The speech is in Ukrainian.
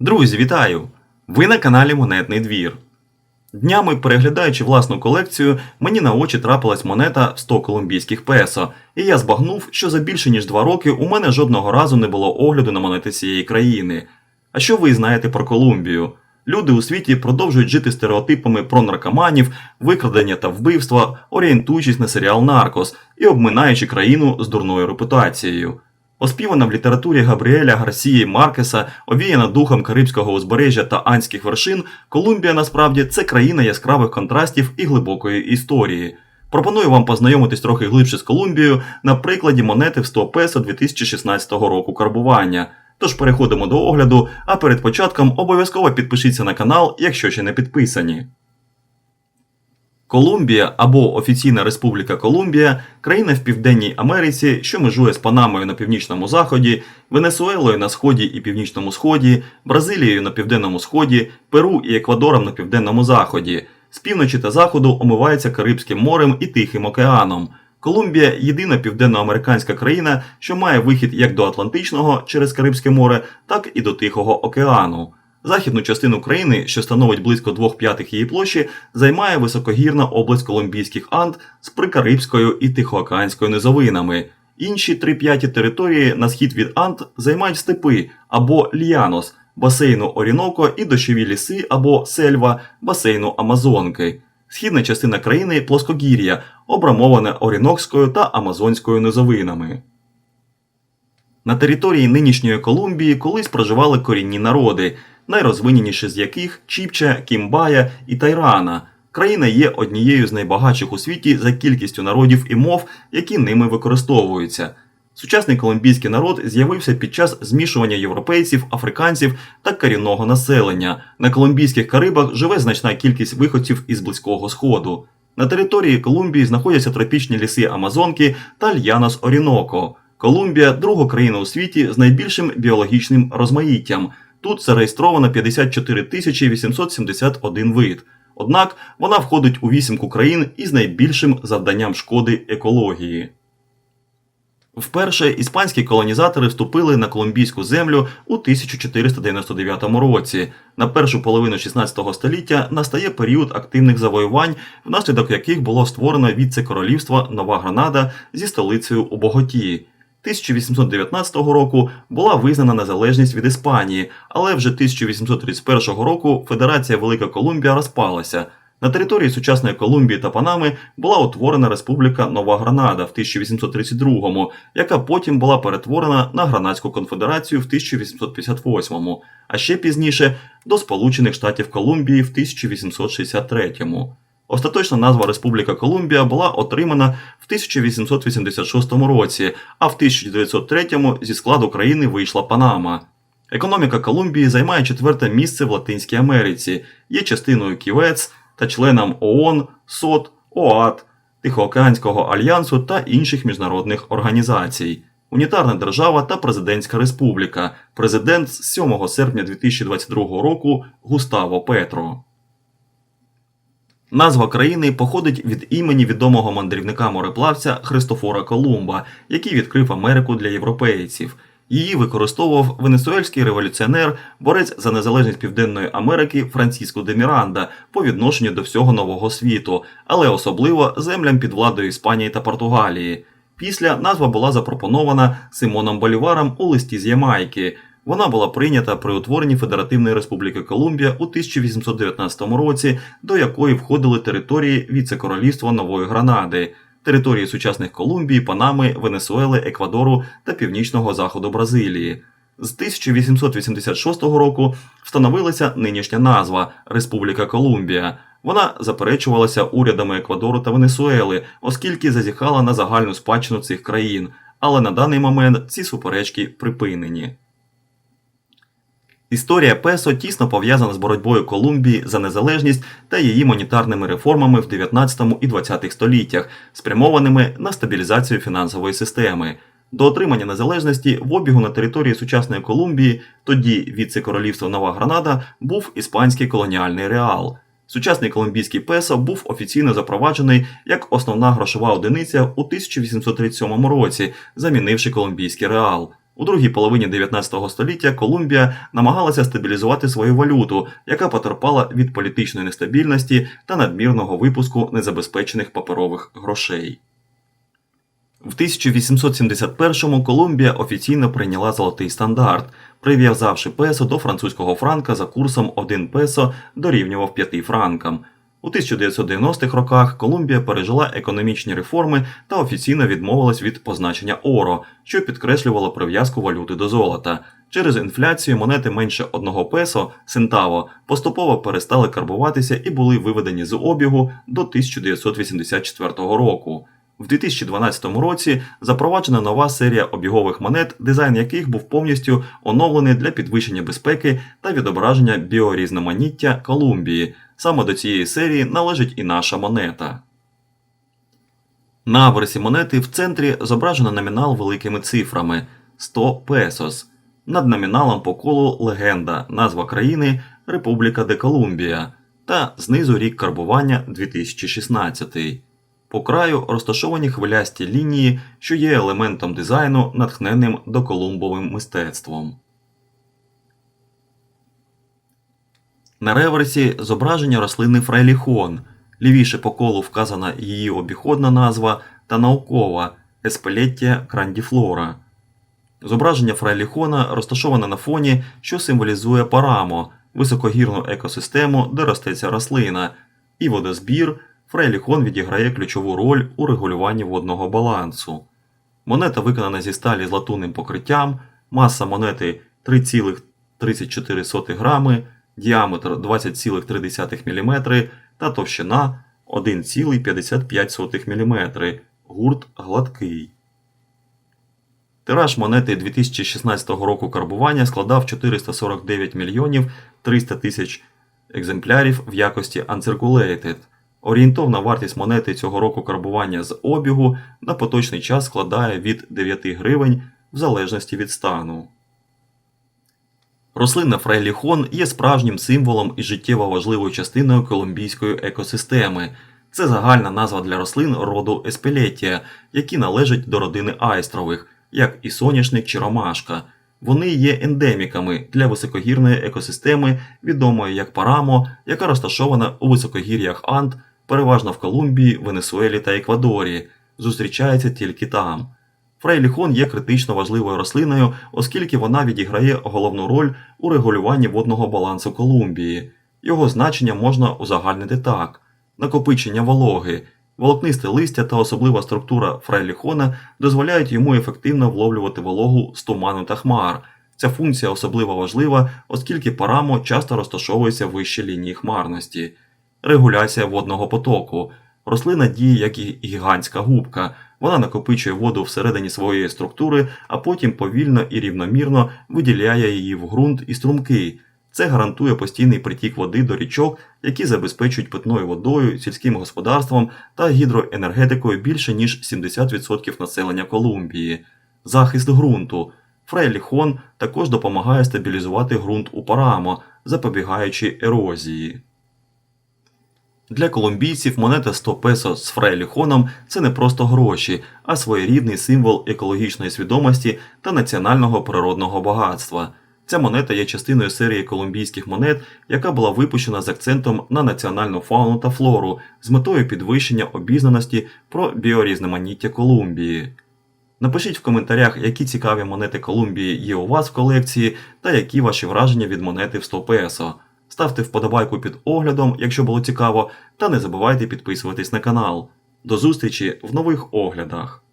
Друзі, вітаю! Ви на каналі Монетний двір. Днями, переглядаючи власну колекцію, мені на очі трапилась монета в 100 колумбійських песо, і я збагнув, що за більше ніж два роки у мене жодного разу не було огляду на монети цієї країни. А що ви знаєте про Колумбію? Люди у світі продовжують жити стереотипами про наркоманів, викрадення та вбивства, орієнтуючись на серіал Наркос і обминаючи країну з дурною репутацією. Оспівана в літературі Габріеля Гарсії Маркеса, овіяна духом Карибського узбережжя та Анських вершин, Колумбія насправді це країна яскравих контрастів і глибокої історії. Пропоную вам познайомитись трохи глибше з Колумбією на прикладі монети в 100 песо 2016 року карбування. Тож переходимо до огляду, а перед початком обов'язково підпишіться на канал, якщо ще не підписані. Колумбія або Офіційна Республіка Колумбія країна в Південній Америці, що межує з Панамою на північному заході, Венесуелою на сході і північному сході, Бразилією на південному сході, Перу і Еквадором на південному заході. З півночі та заходу омивається Карибським морем і Тихим океаном. Колумбія єдина південноамериканська країна, що має вихід як до Атлантичного через Карибське море, так і до Тихого океану. Західну частину країни, що становить близько двох п'ятих її площі, займає високогірна область Колумбійських Анд з прикарибською і тихоокеанською низовинами. Інші три п'яті території на схід від Анд займають степи або ліанос, басейну Оріноко і дощові ліси або сельва басейну Амазонки. Східна частина країни плоскогір'я, обрамоване Орінокською та Амазонською низовинами. На території нинішньої Колумбії колись проживали корінні народи, найрозвиненіші з яких Чіпча, Кімбая і Тайрана. Країна є однією з найбагатших у світі за кількістю народів і мов, які ними використовуються. Сучасний колумбійський народ з'явився під час змішування європейців, африканців та корінного населення. На колумбійських Карибах живе значна кількість виходців із Близького Сходу. На території Колумбії знаходяться тропічні ліси Амазонки та Льянос Оріноко. Колумбія друга країна у світі з найбільшим біологічним розмаїттям. Тут зареєстровано 54 тисячі 871 вид. Однак вона входить у вісімку країн із найбільшим завданням шкоди екології. Вперше іспанські колонізатори вступили на колумбійську землю у 1499 році. На першу половину 16 століття настає період активних завоювань, внаслідок яких було створено віце-королівство Нова Гранада зі столицею у Боготі. 1819 року була визнана незалежність від Іспанії, але вже 1831 року Федерація Велика Колумбія розпалася. На території сучасної Колумбії та Панами була утворена Республіка Нова Гранада в 1832-му, яка потім була перетворена на Гранадську конфедерацію в 1858-му, а ще пізніше до Сполучених Штатів Колумбії в 1863-му. Остаточна назва Республіка Колумбія була отримана в 1886 році, а в 1903 зі складу країни вийшла Панама. Економіка Колумбії займає четверте місце в Латинській Америці, є частиною Ківец та членом ООН, СОТ, ОАТ, Тихоокеанського альянсу та інших міжнародних організацій. Унітарна держава та президентська республіка. Президент з 7 серпня 2022 року Густаво Петро. Назва країни походить від імені відомого мандрівника мореплавця Христофора Колумба, який відкрив Америку для європейців. Її використовував венесуельський революціонер, борець за незалежність Південної Америки Франциско де Міранда по відношенню до всього нового світу, але особливо землям під владою Іспанії та Португалії. Після назва була запропонована Симоном Боліваром у листі з Ямайки. Вона була прийнята при утворенні Федеративної Республіки Колумбія у 1819 році, до якої входили території віце-королівства Нової Гранади, території сучасних Колумбії, Панами, Венесуели, Еквадору та північного заходу Бразилії. З 1886 року встановилася нинішня назва Республіка Колумбія. Вона заперечувалася урядами Еквадору та Венесуели, оскільки зазіхала на загальну спадщину цих країн, але на даний момент ці суперечки припинені. Історія Песо тісно пов'язана з боротьбою Колумбії за незалежність та її монетарними реформами в 19 і 20 століттях, спрямованими на стабілізацію фінансової системи. До отримання незалежності в обігу на території сучасної Колумбії, тоді віце-королівство Нова Гранада, був іспанський колоніальний реал. Сучасний колумбійський песо був офіційно запроваджений як основна грошова одиниця у 1837 році, замінивши колумбійський реал. У другій половині 19 століття Колумбія намагалася стабілізувати свою валюту, яка потерпала від політичної нестабільності та надмірного випуску незабезпечених паперових грошей. В 1871-му Колумбія офіційно прийняла золотий стандарт, прив'язавши песо до французького франка за курсом 1 песо дорівнював 5 франкам. У 1990-х роках Колумбія пережила економічні реформи та офіційно відмовилась від позначення оро, що підкреслювало прив'язку валюти до золота. Через інфляцію монети менше 1 песо сентаво поступово перестали карбуватися і були виведені з обігу до 1984 року. В 2012 році запроваджена нова серія обігових монет, дизайн яких був повністю оновлений для підвищення безпеки та відображення біорізноманіття Колумбії. Саме до цієї серії належить і наша монета. На аверсі монети в центрі зображено номінал великими цифрами 100 песос. Над номіналом по колу легенда, назва країни Републіка де Колумбія та знизу рік карбування 2016. По краю розташовані хвилясті лінії, що є елементом дизайну, натхненним доколумбовим мистецтвом. На реверсі зображення рослини фрейліхон. Лівіше по колу вказана її обіходна назва та наукова Еспелеттія крандіфлора. Зображення фрейліхона розташоване на фоні, що символізує парамо, високогірну екосистему, де росте ця рослина, і водозбір. Фрейліхон відіграє ключову роль у регулюванні водного балансу. Монета виконана зі сталі з латунним покриттям, маса монети 3,34 грами, діаметр 20,3 мм та товщина 1,55 мм. Гурт гладкий. Тираж монети 2016 року карбування складав 449 мільйонів 300 тисяч екземплярів в якості Uncirculated. Орієнтовна вартість монети цього року карбування з обігу на поточний час складає від 9 гривень в залежності від стану. Рослина фрейліхон є справжнім символом і життєво важливою частиною колумбійської екосистеми. Це загальна назва для рослин роду еспелетія, які належать до родини айстрових, як і соняшник чи ромашка. Вони є ендеміками для високогірної екосистеми, відомої як парамо, яка розташована у високогір'ях Анд, переважно в Колумбії, Венесуелі та Еквадорі, зустрічається тільки там. Фрейліхон є критично важливою рослиною, оскільки вона відіграє головну роль у регулюванні водного балансу Колумбії. Його значення можна узагальнити так: накопичення вологи, волокнисте листя та особлива структура фрейліхона дозволяють йому ефективно вловлювати вологу з туману та хмар. Ця функція особливо важлива, оскільки парамо часто розташовується вище лінії хмарності. Регуляція водного потоку. Рослина діє як і гігантська губка. Вона накопичує воду всередині своєї структури, а потім повільно і рівномірно виділяє її в ґрунт і струмки. Це гарантує постійний притік води до річок, які забезпечують питною водою, сільським господарством та гідроенергетикою більше ніж 70% населення Колумбії. Захист ґрунту. Фрейліхон також допомагає стабілізувати ґрунт у парамо, запобігаючи ерозії. Для колумбійців монета 100 песо з фрейліхоном це не просто гроші, а своєрідний символ екологічної свідомості та національного природного багатства. Ця монета є частиною серії колумбійських монет, яка була випущена з акцентом на національну фауну та флору з метою підвищення обізнаності про біорізноманіття Колумбії. Напишіть в коментарях, які цікаві монети Колумбії є у вас в колекції та які ваші враження від монети в 100 песо. Ставте вподобайку під оглядом, якщо було цікаво, та не забувайте підписуватись на канал. До зустрічі в нових оглядах!